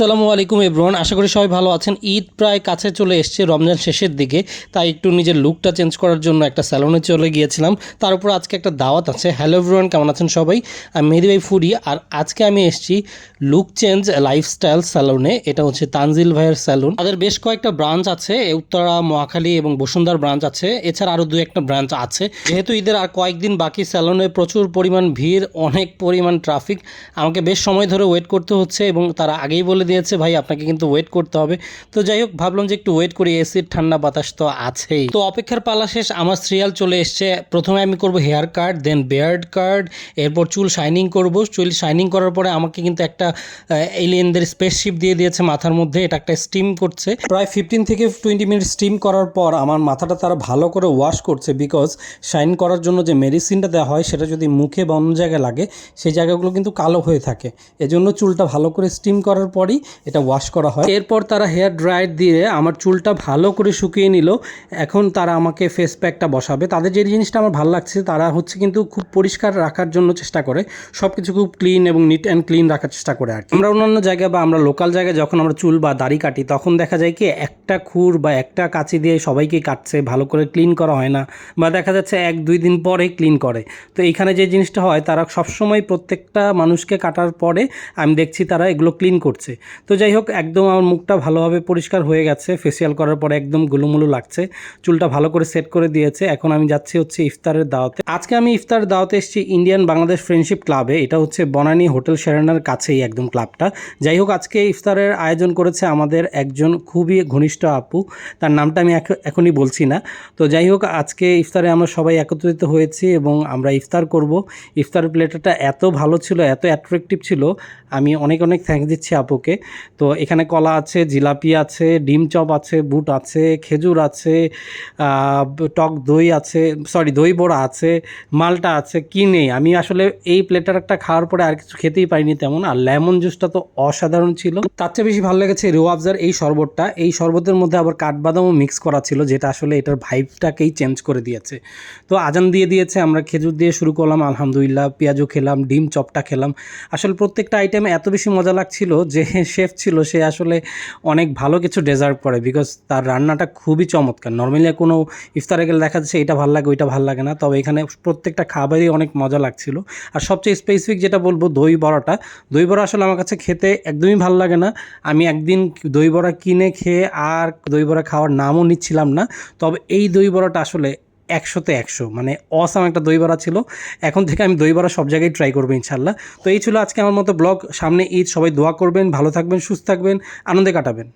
আসসালামু আলাইকুম এব্রন আশা করি সবাই ভালো আছেন। ঈদ প্রায় কাছে চলে এসছে রমজান শেষের দিকে। তাই একটু নিজের লুকটা চেঞ্জ করার জন্য একটা স্যালনে চলে গিয়েছিলাম। তার উপর আজকে একটা দাওয়াত আছে। হ্যালো এভরিওয়ান কেমন আছেন সবাই? আমি মেহেদি ভাই ফুরি। আর আজকে আমি এসেছি লুক চেঞ্জ লাইফস্টাইল স্যালনে এটা হচ্ছে তানজিল ভাইয়ের স্যালুন তাদের বেশ কয়েকটা ব্রাঞ্চ আছে। উত্তরা, মহাখালী এবং বসুন্ধার ব্রাঞ্চ আছে। এছাড়া আরও দু একটা ব্রাঞ্চ আছে। যেহেতু ঈদের আর কয়েকদিন বাকি স্যালনে প্রচুর পরিমাণ ভিড়, অনেক পরিমাণ ট্রাফিক আমাকে বেশ সময় ধরে ওয়েট করতে হচ্ছে এবং তারা আগেই বলে দিয়েছে, ভাই আপনাকে কিন্তু ওয়েট করতে হবে। তো যাই হোক, ভাবলাম যে একটু ওয়েট করি এসির ঠান্ডা বাতাস তো আছেই। তো অপেক্ষার পালা শেষ, আমার সিরিয়াল চলে এসছে। প্রথমে আমি করব হেয়ার কাট দেন বেয়ার্ড কাট এরপর চুল শাইনিং করব। চুল শাইনিং করার পরে আমাকে কিন্তু একটা এলিয়েনদের স্পেসশিপ দিয়ে দিয়েছে মাথার মধ্যে। এটা একটা স্টিম করছে। প্রায় ফিফটিন থেকে টোয়েন্টি মিনিট স্টিম করার পর আমার মাথাটা তারা ভালো করে ওয়াশ করছে বিকজ শাইন করার জন্য যে মেডিসিনটা দেওয়া হয়, সেটা যদি মুখে বা অন্য জায়গায় লাগে, সেই জায়গাগুলো কিন্তু কালো হয়ে থাকে। এজন্য চুলটা ভালো করে স্টিম করার পরই এটা ওয়াশ করা হয়। এরপর তারা হেয়ার ড্রায়ার দিয়ে আমার চুলটা ভালো করে শুকিয়ে নিল। এখন তারা আমাকে ফেস প্যাকটা বসাবে। তাদের যে জিনিসটা আমার ভালো লাগছে, তারা হচ্ছে কিন্তু খুব পরিষ্কার রাখার জন্য চেষ্টা করে। সব কিছু খুব ক্লিন এবং নিট অ্যান্ড ক্লিন রাখার চেষ্টা করে আর। আমরা অন্যান্য জায়গায় বা আমরা লোকাল জায়গায় যখন আমরা চুল বা দাড়ি কাটি, তখন দেখা যায় কি, একটা খুর বা একটা কাঁচি দিয়ে সবাইকে কাটছে, ভালো করে ক্লিন করা হয় না বা দেখা যাচ্ছে এক, দুই দিন পরে ক্লিন করে। তো এইখানে যে জিনিসটা হয়, তারা সবসময় প্রত্যেকটা মানুষকে কাটার পরে আমি দেখছি তারা এগুলো ক্লিন করছে। তো যাই হোক, একদম আমার মুখটা ভালোভাবে পরিষ্কার হয়ে গেছে। ফেসিয়াল করার পরে একদম গুলুমুলু লাগছে। চুলটা ভালো করে সেট করে দিয়েছে। এখন আমি যাচ্ছি হচ্ছে ইফতারের দাওয়াতে। আজকে আমি ইফতার দাওয়াতে এসেছি ইন্ডিয়ান বাংলাদেশ ফ্রেন্ডশিপ ক্লাবে এটা হচ্ছে বনানী হোটেল সেরানার কাছেই একদম ক্লাবটা যাই হোক, আজকে ইফতারের আয়োজন করেছে আমাদের একজন খুবই ঘনিষ্ঠ আপু। তার নামটা আমি এখনই বলছি না। তো যাই হোক, আজকে ইফতারে আমরা সবাই একত্রিত হয়েছি এবং আমরা ইফতার করব। ইফতার প্লেটারটা এত ভালো ছিল, এত অ্যাট্রাকটিভ ছিল। আমি অনেক অনেক থ্যাংক দিচ্ছি আপুকে। তো এখানে কলা আছে, জিলাপি আছে, ডিম চপ আছে, বুট আছে, খেজুর আছে টক দই আছে সরি দই বড়া আছে, মালটা আছে, কি নেই? আমি আসলে এই প্লেটারটা খাওয়ার পরে আর কিছু খেতেই পারিনি তেমন। আর লেমন জুসটা তো অসাধারণ ছিল। তার চেয়ে বেশি ভালো লেগেছে রোয়াবজার এই শরবতটা। এই শরবতের মধ্যে আবার কাঠবাদামও মিক্স করা ছিল, যেটা আসলে এটার ভাইবটাকেই চেঞ্জ করে দিয়েছে। তো আজান দিয়ে দিয়েছে, আমরা খেজুর দিয়ে শুরু করলাম, আলহামদুলিল্লাহ, পেঁয়াজও খেলাম, ডিম চপটা খেলাম। আসলে প্রত্যেকটা আইটেমে এত বেশি মজা লাগছিল যে শেফ ছিল, সে আসলে অনেক ভালো কিছু ডেজার্ভ করে বিকজ তার রান্নাটা খুবই চমৎকার। নর্মালি কোনো ইফতারে গেলে দেখা যাচ্ছে এটা ভালো লাগে, ওইটা ভালো লাগে না। তবে এখানে প্রত্যেকটা খাবারই অনেক মজা লাগছিল। আর সবচেয়ে স্পেসিফিক যেটা বলব দই বড়াটা। দই বড়া আসলে আমার কাছে খেতে একদমই ভালো লাগে না। আমি একদিন দই বড়া কিনে খেয়ে আর দই বড়া খাওয়ার নামও নিচ্ছিলাম না। তবে এই দই বড়াটা আসলে একশোতে একশো। মানে অসাম একটা দই বড়া ছিল। এখন থেকে আমি দই বড়া সব জায়গায় ট্রাই করব ইনশাল্লাহ তো এই ছিল আজকে আমার মতো ব্লগ সামনে ঈদ, সবাই দোয়া করবেন, ভালো থাকবেন, সুস্থ থাকবেন, আনন্দে কাটাবেন।